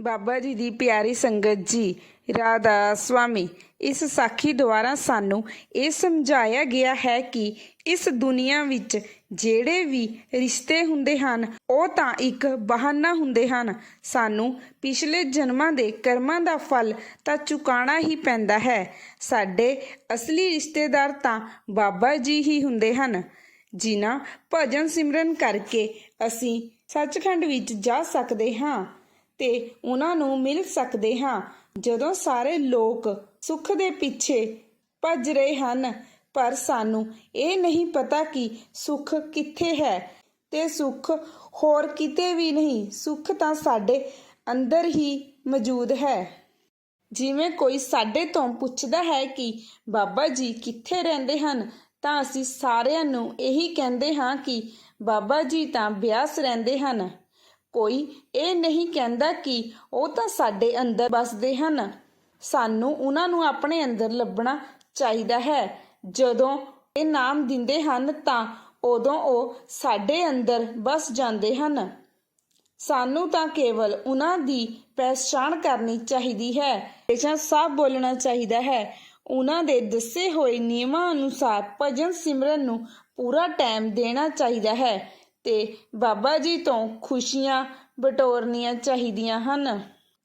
ਬਾਬਾ ਜੀ ਦੀ ਪਿਆਰੀ ਸੰਗਤ ਜੀ, ਰਾਧਾ ਸਵਾਮੀ, ਇਸ ਸਾਖੀ ਦੁਆਰਾ ਸਾਨੂੰ ਇਹ ਸਮਝਾਇਆ ਗਿਆ ਹੈ ਕਿ ਇਸ ਦੁਨੀਆ ਵਿੱਚ ਜਿਹੜੇ ਵੀ ਰਿਸ਼ਤੇ ਹੁੰਦੇ ਹਨ, ਉਹ ਤਾਂ ਇੱਕ ਬਹਾਨਾ ਹੁੰਦੇ ਹਨ। ਸਾਨੂੰ ਪਿਛਲੇ ਜਨਮਾਂ ਦੇ ਕਰਮਾਂ ਦਾ ਫਲ ਤਾਂ ਚੁਕਾਣਾ ਹੀ ਪੈਂਦਾ ਹੈ। ਸਾਡੇ ਅਸਲੀ ਰਿਸ਼ਤੇਦਾਰ ਤਾਂ ਬਾਬਾ ਜੀ ਹੀ ਹੁੰਦੇ ਹਨ। ਜਿਨ੍ਹਾਂ ਭਜਨ ਸਿਮਰਨ ਕਰਕੇ ਅਸੀਂ ਸੱਚਖੰਡ ਵਿੱਚ ਜਾ ਸਕਦੇ ਹਾਂ। ਤੇ ਉਹਨਾਂ ਨੂੰ ਮਿਲ ਸਕਦੇ ਹਾਂ। ਜਦੋਂ ਸਾਰੇ ਲੋਕ ਸੁੱਖ ਦੇ ਪਿੱਛੇ ਭੱਜ ਰਹੇ ਹਨ, ਪਰ ਸਾਨੂੰ ਇਹ ਨਹੀਂ ਪਤਾ ਕਿ ਸੁੱਖ ਕਿੱਥੇ ਹੈ ਤੇ ਸੁੱਖ ਹੋਰ ਕਿਤੇ ਵੀ ਨਹੀਂ। ਸੁੱਖ ਤਾਂ ਸਾਡੇ ਅੰਦਰ ਹੀ ਮੌਜੂਦ ਹੈ। ਜਿਵੇਂ ਕੋਈ ਸਾਡੇ ਤੋਂ ਪੁੱਛਦਾ ਹੈ ਕਿ ਬਾਬਾ ਜੀ ਕਿੱਥੇ ਰਹਿੰਦੇ ਹਨ, ਤਾਂ ਅਸੀਂ ਸਾਰਿਆਂ ਨੂੰ ਇਹੀ ਕਹਿੰਦੇ ਹਾਂ ਕਿ ਬਾਬਾ ਜੀ ਤਾਂ ਬਿਆਸ ਰਹਿੰਦੇ ਹਨ। ਕੋਈ ਇਹ ਨਹੀਂ ਕਹਿੰਦਾ ਕਿ ਉਹ ਤਾਂ ਸਾਡੇ ਅੰਦਰ ਵੱਸਦੇ ਹਨ। ਸਾਨੂੰ ਉਹਨਾਂ ਨੂੰ ਆਪਣੇ ਅੰਦਰ ਲੱਭਣਾ ਚਾਹੀਦਾ ਹੈ। ਜਦੋਂ ਇਹ ਨਾਮ ਦਿੰਦੇ ਹਨ ਤਾਂ ਉਦੋਂ ਉਹ ਸਾਡੇ ਅੰਦਰ ਵਸ ਜਾਂਦੇ ਹਨ। ਸਾਨੂੰ ਤਾਂ ਕੇਵਲ ਉਹਨਾਂ ਦੀ ਪਹਿਚਾਣ ਕਰਨੀ ਚਾਹੀਦੀ ਹੈ ਹਮੇਸ਼ਾ ਸਾਫ਼ ਬੋਲਣਾ ਚਾਹੀਦਾ ਹੈ। ਉਹਨਾਂ ਦੇ ਦੱਸੇ ਹੋਏ ਨਿਯਮਾਂ ਅਨੁਸਾਰ ਭਜਨ ਸਿਮਰਨ ਨੂੰ ਪੂਰਾ ਟਾਈਮ ਦੇਣਾ ਚਾਹੀਦਾ ਹੈ। ਤੇ ਬਾਬਾ ਜੀ ਤੋਂ ਖੁਸ਼ੀਆਂ ਬਟੋਰਨੀਆਂ ਚਾਹੀਦੀਆਂ ਹਨ।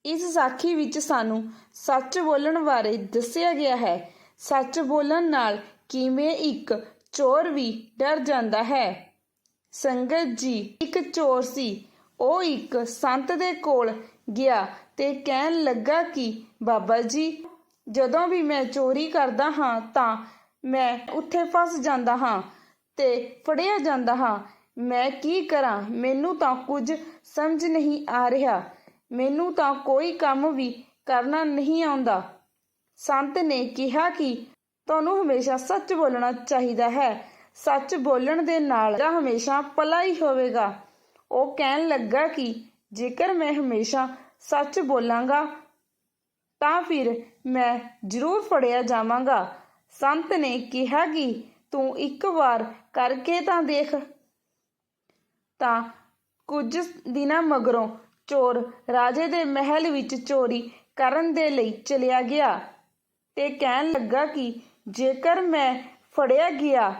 ਇਸ ਸਾਖੀ ਵਿੱਚ ਸਾਨੂੰ ਸੱਚ ਬੋਲਣ ਬਾਰੇ ਦੱਸਿਆ ਗਿਆ ਹੈ। ਸੱਚ ਬੋਲਣ ਨਾਲ ਕਿਵੇਂ ਇੱਕ ਚੋਰ ਵੀ ਡਰ ਜਾਂਦਾ ਹੈ? ਸੰਗਤ ਜੀ, ਇੱਕ ਚੋਰ ਸੀ। ਉਹ ਇੱਕ ਸੰਤ ਦੇ ਕੋਲ ਗਿਆ ਤੇ ਕਹਿਣ ਲੱਗਾ ਕਿ, ਬਾਬਾ ਜੀ, ਜਦੋਂ ਵੀ ਮੈਂ ਚੋਰੀ ਕਰਦਾ ਹਾਂ ਤਾਂ ਮੈਂ ਉੱਥੇ ਫਸ ਜਾਂਦਾ ਹਾਂ ਤੇ ਫੜਿਆ ਜਾਂਦਾ ਹਾਂ। ਮੈਂ ਕੀ ਕਰਾਂ? ਮੈਨੂੰ ਤਾਂ ਕੁਝ ਸਮਝ ਨਹੀਂ ਆ ਰਿਹਾ। ਮੈਨੂੰ ਤਾਂ ਕੋਈ ਕੰਮ ਵੀ ਕਰਨਾ ਨਹੀਂ ਆਉਂਦਾ। ਸੰਤ ਨੇ ਕਿਹਾ ਕਿ ਤੁਹਾਨੂੰ ਹਮੇਸ਼ਾ ਸੱਚ ਬੋਲਣਾ ਚਾਹੀਦਾ ਹੈ। ਸੱਚ ਬੋਲਣ ਦੇ ਨਾਲ ਤੇਰਾ ਹਮੇਸ਼ਾ ਭਲਾ ਹੀ ਹੋਵੇਗਾ। ਉਹ ਕਹਿਣ ਲੱਗਾ ਕਿ ਜੇਕਰ ਮੈਂ ਹਮੇਸ਼ਾ ਸੱਚ ਬੋਲਾਂਗਾ, ਤਾਂ ਫਿਰ ਮੈਂ ਜ਼ਰੂਰ ਫੜਿਆ ਜਾਵਾਂਗਾ। ਸੰਤ ਨੇ ਕਿਹਾ ਕਿ ਤੂੰ ਇੱਕ ਵਾਰ ਕਰਕੇ ਤਾਂ ਦੇਖ। ਤਾਂ ਕੁਝ ਦਿਨਾਂ ਮਗਰੋਂ ਚੋਰ ਰਾਜੇ ਦੇ ਮਹਿਲ ਵਿੱਚ ਚੋਰੀ ਕਰਨ ਦੇ ਲਈ ਚਲਿਆ ਗਿਆ ਤੇ ਕਹਿਣ ਲੱਗਾ ਕਿ ਜੇਕਰ ਮੈਂ ਫੜਿਆ ਗਿਆ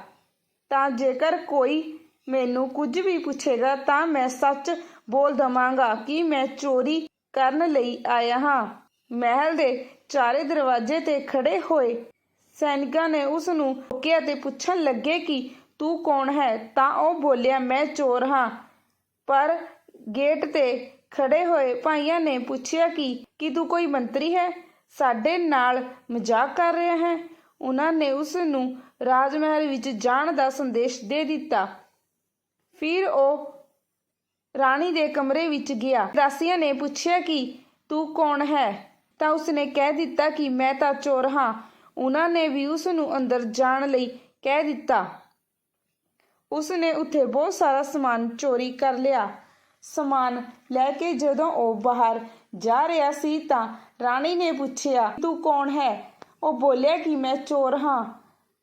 ਤਾਂ ਜੇਕਰ ਕੋਈ ਮੈਨੂੰ ਕੁਝ ਵੀ ਪੁੱਛੇਗਾ ਤਾਂ ਮੈਂ ਸੱਚ ਬੋਲ ਦਵਾਂਗਾ ਕਿ ਮੈਂ ਚੋਰੀ ਕਰਨ ਲਈ ਆਇਆ ਹਾਂ। ਮਹਿਲ ਦੇ ਚਾਰੇ ਦਰਵਾਜ਼ੇ ਤੇ ਖੜੇ ਹੋਏ ਸੈਨਿਕਾਂ ਨੇ ਉਸ ਨੂੰ ਰੋਕਿਆ ਤੇ ਪੁੱਛਣ ਲੱਗੇ ਕਿ ਤੂੰ ਕੌਣ ਹੈ? ਤਾਂ ਉਹ ਬੋਲਿਆ, ਮੈਂ ਚੋਰ ਹਾਂ। ਪਰ ਗੇਟ ਤੇ ਖੜੇ ਹੋਏ ਭਾਈਆਂ ਨੇ ਪੁੱਛਿਆ ਕਿ, ਕੀ ਤੂੰ ਕੋਈ ਮੰਤਰੀ ਹੈ? ਸਾਡੇ ਨਾਲ ਮਜ਼ਾਕ ਕਰ ਰਿਹਾ ਹੈ? ਉਹਨਾਂ ਨੇ ਉਸ ਨੂੰ ਰਾਜ ਮਹਿਲ ਵਿੱਚ ਜਾਣ ਦਾ ਸੰਦੇਸ਼ ਦੇ ਦਿੱਤਾ। ਫਿਰ ਉਹ ਰਾਣੀ ਦੇ ਕਮਰੇ ਵਿੱਚ ਗਿਆ। ਦਾਸੀਆਂ ਨੇ ਪੁੱਛਿਆ ਕਿ, ਤੂੰ ਕੌਣ ਹੈ? ਤਾਂ ਉਸਨੇ ਕਹਿ ਦਿੱਤਾ ਕਿ, ਮੈਂ ਤਾਂ ਚੋਰ ਹਾਂ। ਉਹਨਾਂ ਨੇ ਵੀ ਉਸ ਨੂੰ ਅੰਦਰ ਜਾਣ ਲਈ ਕਹਿ ਦਿੱਤਾ। ਉਸਨੇ ਉੱਥੇ ਬਹੁਤ ਸਾਰਾ ਸਮਾਨ ਚੋਰੀ ਕਰ ਲਿਆ। ਸਮਾਨ ਲੈ ਕੇ ਜਦੋਂ ਉਹ ਬਾਹਰ ਜਾ ਰਿਹਾ ਸੀ ਤਾਂ ਰਾਣੀ ਨੇ ਪੁੱਛਿਆ, ਤੂੰ ਕੌਣ ਹੈ? ਉਹ ਬੋਲਿਆ ਕਿ ਮੈਂ ਚੋਰ ਹਾਂ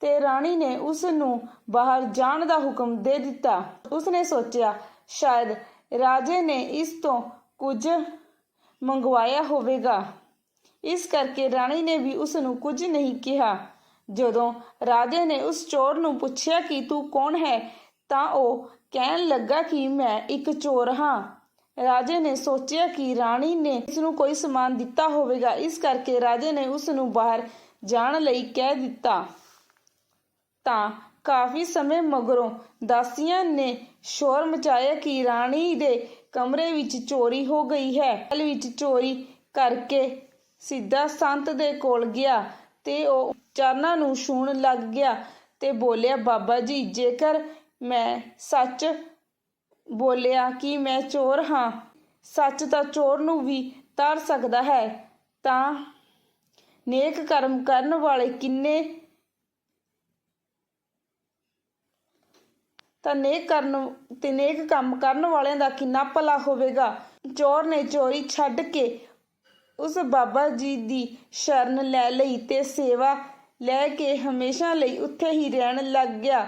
ਤੇ ਰਾਣੀ ਨੇ ਉਸ ਨੂੰ ਬਾਹਰ ਜਾਣ ਦਾ ਹੁਕਮ ਦੇ ਦਿੱਤਾ। ਉਸਨੇ ਸੋਚਿਆ, ਸ਼ਾਇਦ ਰਾਜੇ ਨੇ ਇਸ ਤੋਂ ਕੁਝ ਮੰਗਵਾਇਆ ਹੋਵੇਗਾ। ਇਸ ਕਰਕੇ ਰਾਣੀ ਨੇ ਵੀ ਉਸ ਨੂੰ ਕੁਝ ਨਹੀਂ ਕਿਹਾ। ਜਦੋਂ ਰਾਜੇ ਨੇ ਉਸ ਚੋਰ ਨੂੰ ਪੁੱਛਿਆ ਕਿ ਤੂੰ ਕੌਣ ਹੈ, ਤਾਂ ਉਹ ਕਹਿਣ ਲੱਗਾ ਕਿ ਮੈਂ ਇੱਕ ਚੋਰ ਹਾਂ। ਰਾਜੇ ਨੇ ਸੋਚਿਆ ਕਿ ਰਾਣੀ ਨੇ ਇਸ ਨੂੰ ਕੋਈ ਸਮਾਨ ਦਿੱਤਾ ਹੋਵੇਗਾ, ਇਸ ਕਰਕੇ ਰਾਜੇ ਨੇ ਉਸ ਨੂੰ ਬਾਹਰ ਜਾਣ ਲਈ ਕਹਿ ਦਿੱਤਾ। ਤਾਂ ਕਾਫੀ ਸਮੇਂ ਮਗਰੋਂ ਦਾਸੀਆਂ ਨੇ ਸ਼ੋਰ ਮਚਾਇਆ ਕਿ ਰਾਣੀ ਦੇ ਕਮਰੇ ਵਿੱਚ ਚੋਰੀ ਹੋ ਗਈ ਹੈ। ਕਲ ਵਿੱਚ ਚੋਰੀ ਕਰਕੇ ਸਿੱਧਾ ਸੰਤ ਦੇ ਕੋਲ ਗਿਆ। ਤੇ ਉਹ ਚਰਨਾਂ ਨੂੰ ਛੂਣ ਲੱਗ ਗਿਆ ਤੇ ਬੋਲਿਆ, ਬਾਬਾ ਜੀ, ਜੇਕਰ ਮੈਂ ਸੱਚ ਬੋਲਿਆ ਕਿ ਮੈਂ ਚੋਰ ਹਾਂ, ਸੱਚ ਤਾਂ ਚੋਰ ਨੂੰ ਵੀ ਤਰ ਸਕਦਾ ਹੈ, ਤਾਂ ਨੇਕ ਕਰਮ ਕਰਨ ਵਾਲੇ ਕਿੰਨੇ ਤਾਂ ਨੇਕ ਕਰਨ ਤੇ ਨੇਕ ਕੰਮ ਕਰਨ ਵਾਲਿਆਂ ਦਾ ਕਿੰਨਾ ਭਲਾ ਹੋਵੇਗਾ? ਚੋਰ ਨੇ ਚੋਰੀ ਛੱਡ ਕੇ ਉਸ ਬਾਬਾ ਜੀ ਦੀ ਸ਼ਰਨ ਲੈ ਲਈ ਤੇ ਸੇਵਾ ਲੈ ਕੇ ਹਮੇਸ਼ਾ ਲਈ ਉੱਥੇ ਹੀ ਰਹਿਣ ਲੱਗ ਗਿਆ।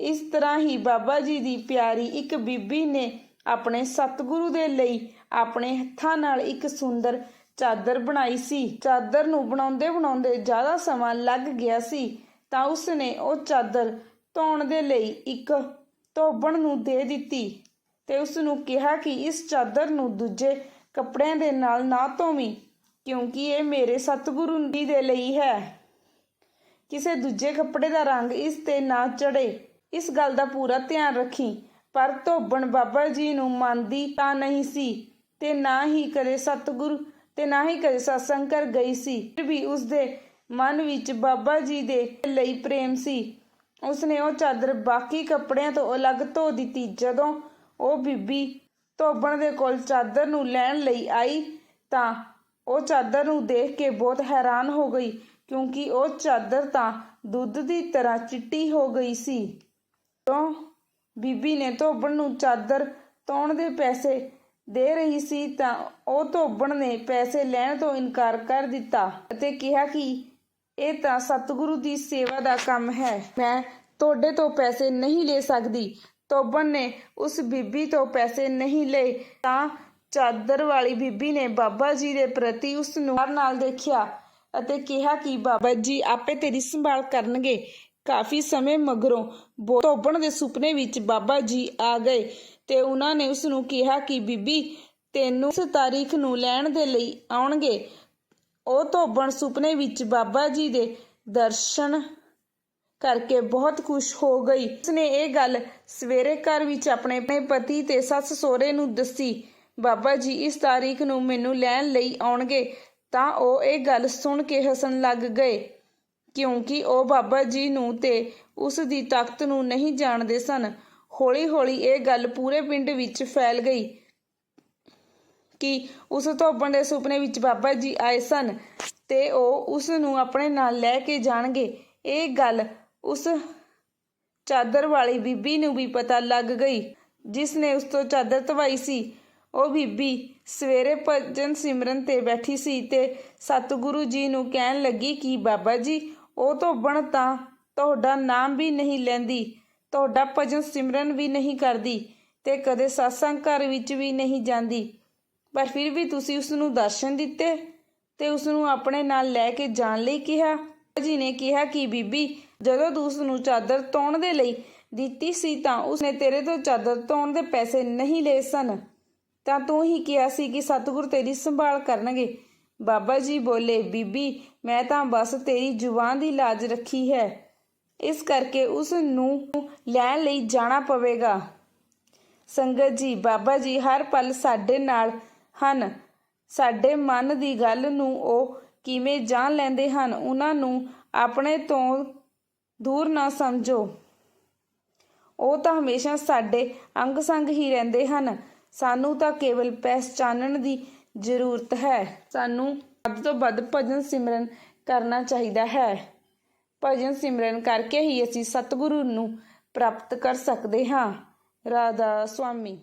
ਇਸ ਤਰ੍ਹਾਂ ਹੀ ਬਾਬਾ ਜੀ ਦੀ ਪਿਆਰੀ ਇੱਕ ਬੀਬੀ ਨੇ ਆਪਣੇ ਸਤਿਗੁਰੂ ਦੇ ਲਈ ਆਪਣੇ ਹੱਥਾਂ ਨਾਲ ਇੱਕ ਸੁੰਦਰ ਚਾਦਰ ਬਣਾਈ ਸੀ। ਚਾਦਰ ਨੂੰ ਬਣਾਉਂਦੇ ਬਣਾਉਂਦੇ ਜ਼ਿਆਦਾ ਸਮਾਂ ਲੱਗ ਗਿਆ ਸੀ ਤਾਂ ਉਸ ਨੇ ਉਹ ਚਾਦਰ ਧੋਣ ਦੇ ਲਈ ਇੱਕ ਧੋਬਣ ਨੂੰ ਦੇ ਦਿੱਤੀ ਤੇ ਉਸ ਨੂੰ ਕਿਹਾ ਕਿ ਇਸ ਚਾਦਰ ਨੂੰ ਦੂਜੇ ਕੱਪੜਿਆਂ ਦੇ ਨਾਲ ਨਾ ਧੋਵੀਂ, ਕਿਉਂਕਿ ਇਹ ਮੇਰੇ ਸਤਿਗੁਰੂ ਜੀ ਦੇ ਲਈ ਹੈ। ਕਿਸੇ ਦੂਜੇ ਕੱਪੜੇ ਦਾ ਰੰਗ ਇਸ ਤੇ ਨਾ ਚੜੇ ਇਸ ਗੱਲ ਦਾ ਪੂਰਾ ਧਿਆਨ ਰੱਖੀ, ਪਰ ਧੋਬਣ ਬਾਬਾ ਜੀ ਨੂੰ ਮੰਨਦੀ ਤਾਂ ਨਹੀਂ ਸੀ, ਤੇ ਨਾ ਹੀ ਕਦੇ ਸਤਿਗੁਰੂ ਤੇ ਨਾ ਹੀ ਕਦੇ ਸਤਸੰਗ ਕਰ ਗਈ ਸੀ। ਫਿਰ ਵੀ ਉਸ ਦੇ ਮਨ ਵਿੱਚ ਬਾਬਾ ਜੀ ਦੇ ਲਈ ਪ੍ਰੇਮ ਸੀ। ਉਸਨੇ ਉਹ ਚਾਦਰ ਬਾਕੀ ਕੱਪੜਿਆਂ ਤੋਂ ਅਲੱਗ ਧੋ ਦਿੱਤੀ, ਜਦੋਂ ਉਹ ਬੀਬੀ ਧੋਬਣ ਦੇ ਕੋਲ ਚਾਦਰ ਨੂੰ ਲੈਣ ਲਈ ਆਈ ਤਾਂ ਉਹ ਚਾਦਰ ਨੂੰ ਦੇਖ ਕੇ ਬਹੁਤ ਹੈਰਾਨ ਹੋ ਗਈ, ਕਿਉਂਕਿ ਉਹ ਚਾਦਰ ਤਾਂ ਦੁੱਧ ਦੀ ਤਰ੍ਹਾਂ ਚਿੱਟੀ ਹੋ ਗਈ ਸੀ। ਤੋਂ ਬੀਬੀ ਨੇ ਧੋਬਣ ਨੂੰ ਚਾਦਰ ਧੋਣ ਦੇ ਪੈਸੇ ਦੇ ਰਹੀ ਸੀ ਤਾਂ ਉਹ ਧੋਬਣ ਨੇ ਪੈਸੇ ਲੈਣ ਤੋਂ ਇਨਕਾਰ ਕਰ ਦਿੱਤਾ ਅਤੇ ਕਿਹਾ ਕਿ ਇਹ ਤਾਂ ਸਤਿਗੁਰੂ ਦੀ ਸੇਵਾ ਦਾ ਕੰਮ ਹੈ। ਮੈਂ ਤੁਹਾਡੇ ਤੋਂ ਪੈਸੇ ਨਹੀਂ ਲੈ ਸਕਦੀ। ਧੋਬਣ ਨੇ ਉਸ ਬੀਬੀ ਤੋਂ ਪੈਸੇ ਨਹੀਂ ਲਏ, ਤਾਂ ਚਾਦਰ ਵਾਲੀ ਬੀਬੀ ਨੇ ਬਾਬਾ ਜੀ ਦੇ ਪ੍ਰਤੀ ਉਸ ਨੂੰ ਪਿਆਰ ਨਾਲ ਦੇਖਿਆ ਅਤੇ ਕਿਹਾ ਕਿ ਬਾਬਾ ਜੀ, ਆਪੇ ਤੇਰੀ ਸੰਭਾਲ ਕਰਨਗੇ। ਕਾਫੀ ਸਮੇਂ ਮਗਰੋਂ ਬੋ- ਧੋਬਣ ਦੇ ਸੁਪਨੇ ਵਿੱਚ ਬਾਬਾ ਜੀ ਆ ਗਏ ਤੇ ਉਹਨਾਂ ਨੇ ਉਸ ਨੂੰ ਕਿਹਾ ਕਿ ਬੀਬੀ, ਤੈਨੂੰ ਇਸ ਤਾਰੀਖ ਨੂੰ ਲੈਣ ਦੇ ਲਈ ਆਉਣਗੇ। ਉਹ ਧੋਬਣ ਸੁਪਨੇ ਵਿੱਚ ਬਾਬਾ ਜੀ ਦੇ ਦਰਸ਼ਨ ਕਰਕੇ ਬਹੁਤ ਖੁਸ਼ ਹੋ ਗਈ। ਉਸਨੇ ਇਹ ਗੱਲ ਸਵੇਰੇ ਘਰ ਵਿੱਚ ਆਪਣੇ ਪਤੀ ਤੇ ਸੱਸ ਸਹੁਰੇ ਨੂੰ ਦੱਸੀ, ਬਾਬਾ ਜੀ, ਇਸ ਤਾਰੀਖ ਨੂੰ ਮੈਨੂੰ ਲੈਣ ਲਈ ਆਉਣਗੇ। ਤਾਂ ਉਹ ਇਹ ਗੱਲ ਸੁਣ ਕੇ ਹੱਸਣ ਲੱਗ ਗਏ, ਕਿਉਂਕਿ ਉਹ ਬਾਬਾ ਜੀ ਨੂੰ ਤੇ ਉਸ ਦੀ ਤਾਕਤ ਨੂੰ ਨਹੀਂ ਜਾਣਦੇ ਸਨ। ਹੌਲੀ-ਹੌਲੀ ਇਹ ਗੱਲ ਪੂਰੇ ਪਿੰਡ ਵਿੱਚ ਫੈਲ ਗਈ ਕਿ ਉਸ ਧੋਬਣ ਦੇ ਸੁਪਨੇ ਵਿੱਚ ਬਾਬਾ ਜੀ ਆਏ ਸਨ ਤੇ ਉਹ ਉਸ ਨੂੰ ਆਪਣੇ ਨਾਲ ਲੈ ਕੇ ਜਾਣਗੇ। ਇਹ ਗੱਲ ਉਸ ਚਾਦਰ ਵਾਲੀ ਬੀਬੀ ਨੂੰ ਵੀ ਪਤਾ ਲੱਗ ਗਈ, ਜਿਸ ਨੇ ਉਸ ਤੋਂ ਚਾਦਰ ਧਵਾਈ ਸੀ। ਉਹ ਬੀਬੀ ਸਵੇਰੇ ਭਜਨ ਸਿਮਰਨ ਤੇ ਬੈਠੀ ਸੀ ਤੇ ਸਤਿਗੁਰੂ ਜੀ ਨੂੰ ਕਹਿਣ ਲੱਗੀ ਕਿ ਬਾਬਾ ਜੀ, ਉਹ ਧੋਬਣ ਤਾਂ ਤੁਹਾਡਾ ਨਾਮ ਵੀ ਨਹੀਂ ਲੈਂਦੀ, ਤੁਹਾਡਾ ਭਜਨ ਸਿਮਰਨ ਵੀ ਨਹੀਂ ਕਰਦੀ ਤੇ ਕਦੇ satsang ਘਰ ਵਿੱਚ ਵੀ ਨਹੀਂ ਜਾਂਦੀ। ਪਰ ਫਿਰ ਵੀ ਤੁਸੀਂ ਉਸ ਨੂੰ ਦਰਸ਼ਨ ਦਿੱਤੇ ਤੇ ਉਸ ਨੂੰ ਆਪਣੇ ਨਾਲ ਲੈ ਕੇ ਜਾਣ ਲਈ ਕਿਹਾ। ਜੀ ਨੇ ਕਿਹਾ ਕਿ ਬੀਬੀ, ਜਦੋਂ ਤੂੰ ਨੂੰ ਚਾਦਰ ਧੋਣ ਦੇ ਲਈ ਦਿੱਤੀ ਸੀ ਤਾਂ ਉਸਨੇ ਤੇਰੇ ਤੋਂ ਚਾਦਰ ਧੋਣ ਦੇ ਪੈਸੇ ਨਹੀਂ ਲਏ ਸਨ। ਤਾਂ ਤੂੰ ਹੀ ਕਿਹਾ ਸੀ ਕਿ ਸਤਿਗੁਰ ਤੇਰੀ ਸੰਭਾਲ ਕਰਨਗੇ। ਬਾਬਾ ਜੀ ਬੋਲੇ, ਬੀਬੀ, ਮੈਂ ਤਾਂ ਬਸ ਤੇਰੀ ਜ਼ੁਬਾਨ ਦੀ ਲਾਜ ਰੱਖੀ ਹੈ। ਇਸ ਕਰਕੇ ਉਸ ਨੂੰ ਲੈਣ ਲਈ ਜਾਣਾ ਪਵੇਗਾ। ਸੰਗਤ ਜੀ, ਬਾਬਾ ਜੀ ਹਰ ਪਲ ਸਾਡੇ ਨਾਲ ਹਨ। ਸਾਡੇ ਮਨ ਦੀ ਗੱਲ ਨੂੰ ਉਹ ਕਿਵੇਂ ਜਾਣ ਲੈਂਦੇ ਹਨ, ਉਹਨਾਂ ਨੂੰ ਆਪਣੇ ਤੋਂ ਦੂਰ ਨਾ ਸਮਝੋ। ਉਹ ਤਾਂ ਹਮੇਸ਼ਾ ਸਾਡੇ ਅੰਗ ਸੰਗ ਹੀ ਰਹਿੰਦੇ ਹਨ। ਸਾਨੂੰ ਤਾਂ ਕੇਵਲ ਪਹਿਚਾਨਣ ਦੀ ਜ਼ਰੂਰਤ ਹੈ। ਸਾਨੂੰ ਵੱਧ ਤੋਂ ਵੱਧ ਭਜਨ ਸਿਮਰਨ ਕਰਨਾ ਚਾਹੀਦਾ ਹੈ। ਭਜਨ ਸਿਮਰਨ ਕਰਕੇ ਹੀ ਅਸੀਂ ਸਤਿਗੁਰੂ ਨੂੰ ਪ੍ਰਾਪਤ ਕਰ ਸਕਦੇ ਹਾਂ। ਰਾਧਾ ਸੁਆਮੀ